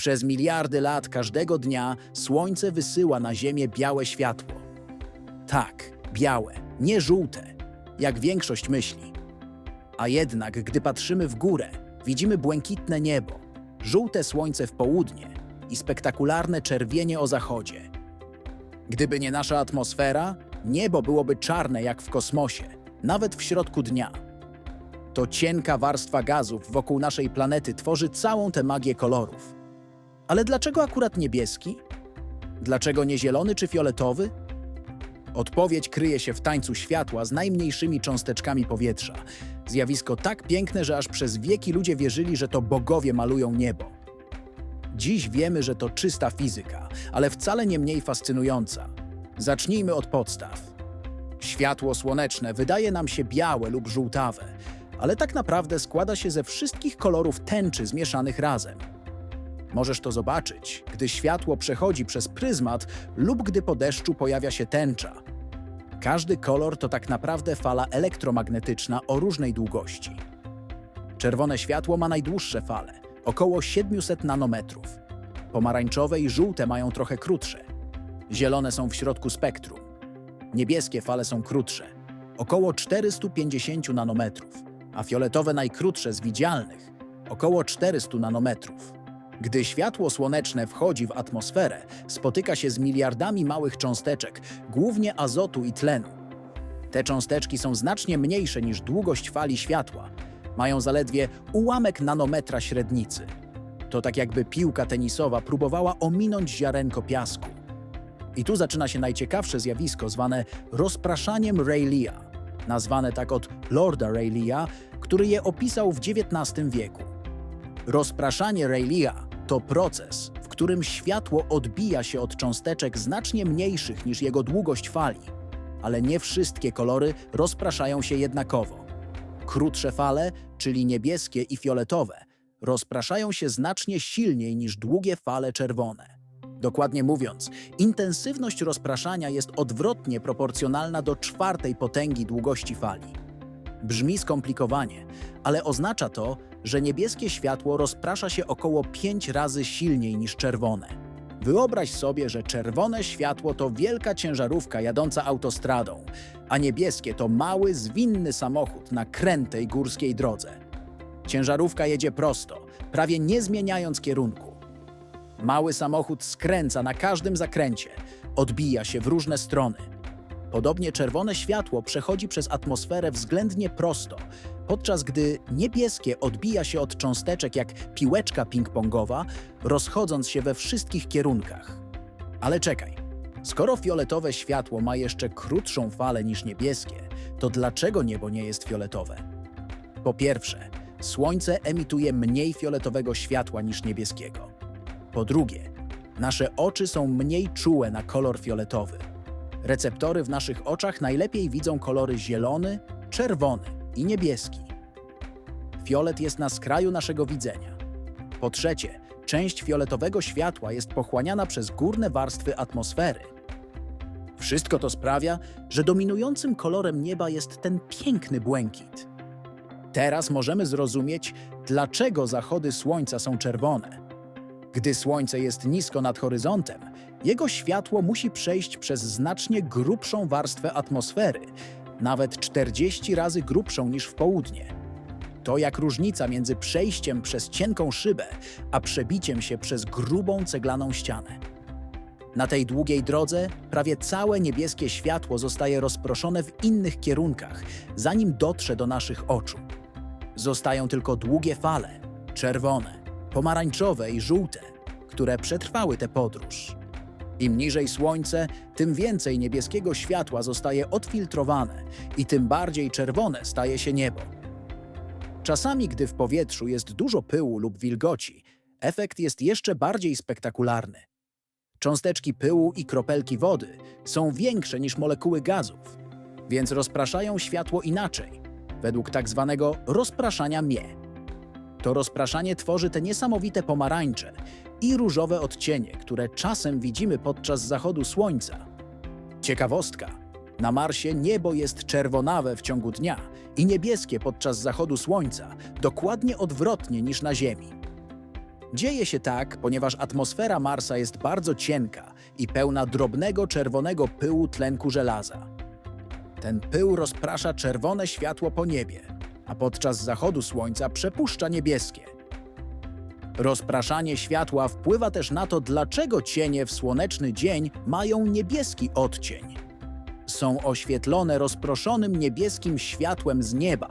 Przez miliardy lat każdego dnia Słońce wysyła na Ziemię białe światło. Tak, białe, nie żółte, jak większość myśli. A jednak, gdy patrzymy w górę, widzimy błękitne niebo, żółte słońce w południe i spektakularne czerwienie o zachodzie. Gdyby nie nasza atmosfera, niebo byłoby czarne jak w kosmosie, nawet w środku dnia. To cienka warstwa gazów wokół naszej planety tworzy całą tę magię kolorów. Ale dlaczego akurat niebieski? Dlaczego nie zielony czy fioletowy? Odpowiedź kryje się w tańcu światła z najmniejszymi cząsteczkami powietrza. Zjawisko tak piękne, że aż przez wieki ludzie wierzyli, że to bogowie malują niebo. Dziś wiemy, że to czysta fizyka, ale wcale nie mniej fascynująca. Zacznijmy od podstaw. Światło słoneczne wydaje nam się białe lub żółtawe, ale tak naprawdę składa się ze wszystkich kolorów tęczy zmieszanych razem. Możesz to zobaczyć, gdy światło przechodzi przez pryzmat lub gdy po deszczu pojawia się tęcza. Każdy kolor to tak naprawdę fala elektromagnetyczna o różnej długości. Czerwone światło ma najdłuższe fale, około 700 nanometrów. Pomarańczowe i żółte mają trochę krótsze. Zielone są w środku spektrum. Niebieskie fale są krótsze, około 450 nanometrów, a fioletowe najkrótsze z widzialnych, około 400 nanometrów. Gdy światło słoneczne wchodzi w atmosferę, spotyka się z miliardami małych cząsteczek, głównie azotu i tlenu. Te cząsteczki są znacznie mniejsze niż długość fali światła. Mają zaledwie ułamek nanometra średnicy. To tak jakby piłka tenisowa próbowała ominąć ziarenko piasku. I tu zaczyna się najciekawsze zjawisko zwane rozpraszaniem Rayleigha, nazwane tak od Lorda Rayleigha, który je opisał w XIX wieku. Rozpraszanie Rayleigha to proces, w którym światło odbija się od cząsteczek znacznie mniejszych niż jego długość fali, ale nie wszystkie kolory rozpraszają się jednakowo. Krótsze fale, czyli niebieskie i fioletowe, rozpraszają się znacznie silniej niż długie fale czerwone. Dokładnie mówiąc, intensywność rozpraszania jest odwrotnie proporcjonalna do czwartej potęgi długości fali. Brzmi skomplikowanie, ale oznacza to, że niebieskie światło rozprasza się około 5 razy silniej niż czerwone. Wyobraź sobie, że czerwone światło to wielka ciężarówka jadąca autostradą, a niebieskie to mały, zwinny samochód na krętej górskiej drodze. Ciężarówka jedzie prosto, prawie nie zmieniając kierunku. Mały samochód skręca na każdym zakręcie, odbija się w różne strony. Podobnie czerwone światło przechodzi przez atmosferę względnie prosto, podczas gdy niebieskie odbija się od cząsteczek jak piłeczka ping-pongowa, rozchodząc się we wszystkich kierunkach. Ale czekaj, skoro fioletowe światło ma jeszcze krótszą falę niż niebieskie, to dlaczego niebo nie jest fioletowe? Po pierwsze, Słońce emituje mniej fioletowego światła niż niebieskiego. Po drugie, nasze oczy są mniej czułe na kolor fioletowy. Receptory w naszych oczach najlepiej widzą kolory zielony, czerwony i niebieski. Fiolet jest na skraju naszego widzenia. Po trzecie, część fioletowego światła jest pochłaniana przez górne warstwy atmosfery. Wszystko to sprawia, że dominującym kolorem nieba jest ten piękny błękit. Teraz możemy zrozumieć, dlaczego zachody słońca są czerwone. Gdy słońce jest nisko nad horyzontem, jego światło musi przejść przez znacznie grubszą warstwę atmosfery, nawet 40 razy grubszą niż w południe. To jak różnica między przejściem przez cienką szybę, a przebiciem się przez grubą ceglaną ścianę. Na tej długiej drodze prawie całe niebieskie światło zostaje rozproszone w innych kierunkach, zanim dotrze do naszych oczu. Zostają tylko długie fale, czerwone, pomarańczowe i żółte, które przetrwały tę podróż. Im niżej słońce, tym więcej niebieskiego światła zostaje odfiltrowane i tym bardziej czerwone staje się niebo. Czasami, gdy w powietrzu jest dużo pyłu lub wilgoci, efekt jest jeszcze bardziej spektakularny. Cząsteczki pyłu i kropelki wody są większe niż molekuły gazów, więc rozpraszają światło inaczej, według tak zwanego rozpraszania mie. To rozpraszanie tworzy te niesamowite pomarańcze i różowe odcienie, które czasem widzimy podczas zachodu słońca. Ciekawostka. Na Marsie niebo jest czerwonawe w ciągu dnia i niebieskie podczas zachodu słońca, dokładnie odwrotnie niż na Ziemi. Dzieje się tak, ponieważ atmosfera Marsa jest bardzo cienka i pełna drobnego czerwonego pyłu tlenku żelaza. Ten pył rozprasza czerwone światło po niebie, a podczas zachodu słońca przepuszcza niebieskie. Rozpraszanie światła wpływa też na to, dlaczego cienie w słoneczny dzień mają niebieski odcień. Są oświetlone rozproszonym niebieskim światłem z nieba,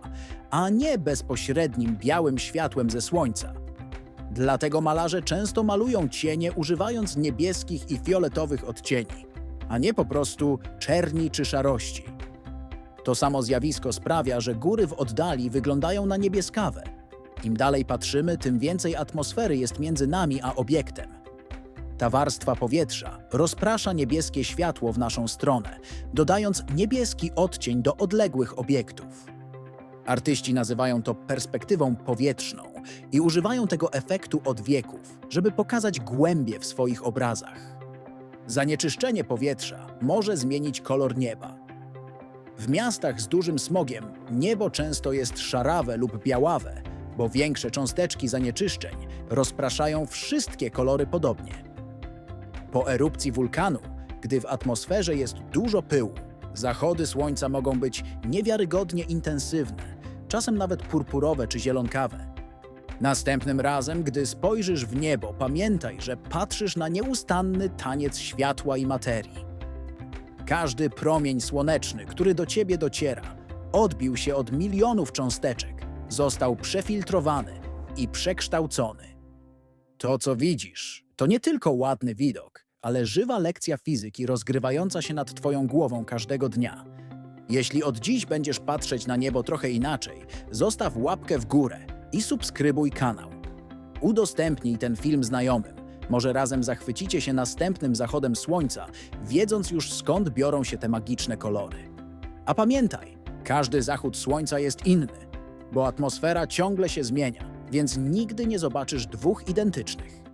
a nie bezpośrednim białym światłem ze słońca. Dlatego malarze często malują cienie używając niebieskich i fioletowych odcieni, a nie po prostu czerni czy szarości. To samo zjawisko sprawia, że góry w oddali wyglądają na niebieskawe. Im dalej patrzymy, tym więcej atmosfery jest między nami a obiektem. Ta warstwa powietrza rozprasza niebieskie światło w naszą stronę, dodając niebieski odcień do odległych obiektów. Artyści nazywają to perspektywą powietrzną i używają tego efektu od wieków, żeby pokazać głębie w swoich obrazach. Zanieczyszczenie powietrza może zmienić kolor nieba. W miastach z dużym smogiem niebo często jest szarawe lub białawe, bo większe cząsteczki zanieczyszczeń rozpraszają wszystkie kolory podobnie. Po erupcji wulkanu, gdy w atmosferze jest dużo pyłu, zachody słońca mogą być niewiarygodnie intensywne, czasem nawet purpurowe czy zielonkawe. Następnym razem, gdy spojrzysz w niebo, pamiętaj, że patrzysz na nieustanny taniec światła i materii. Każdy promień słoneczny, który do ciebie dociera, odbił się od milionów cząsteczek, został przefiltrowany i przekształcony. To, co widzisz, to nie tylko ładny widok, ale żywa lekcja fizyki rozgrywająca się nad Twoją głową każdego dnia. Jeśli od dziś będziesz patrzeć na niebo trochę inaczej, zostaw łapkę w górę i subskrybuj kanał. Udostępnij ten film znajomym. Może razem zachwycicie się następnym zachodem słońca, wiedząc już skąd biorą się te magiczne kolory. A pamiętaj, każdy zachód słońca jest inny, bo atmosfera ciągle się zmienia, więc nigdy nie zobaczysz dwóch identycznych.